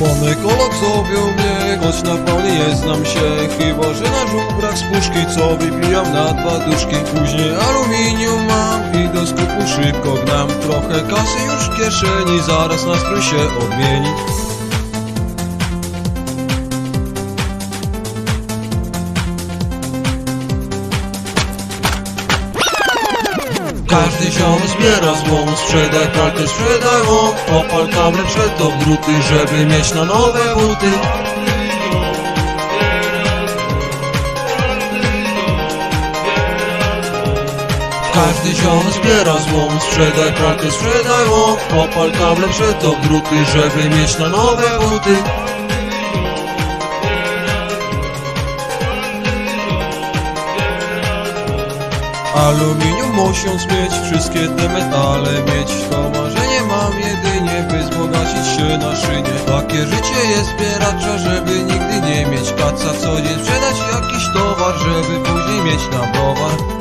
Pan ekolog zowią mnie, choć na pełni nie znam się. Chyba, że na żubrach z puszki, co wypijam na dwa duszki. Później aluminium mam i do skupu szybko gnam. Trochę kasy już w kieszeni, zaraz nastrój się odmieni Każdy ziom zbiera złom, sprzedaj pralkę, sprzedaj łom Opal kable przed to druty, żeby mieć na nowe buty. Każdy ziom zbiera złom, sprzedaj pralkę, sprzedaj łom Opal kable przed to druty, żeby mieć na nowe buty Aluminium musiąc mieć, wszystkie te metale mieć. To marzenie mam jedynie, by wzbogacić się na szynie. Takie życie jest zbieracza, żeby nigdy nie mieć kaca. Co dzień sprzedać jakiś towar, żeby później mieć na browar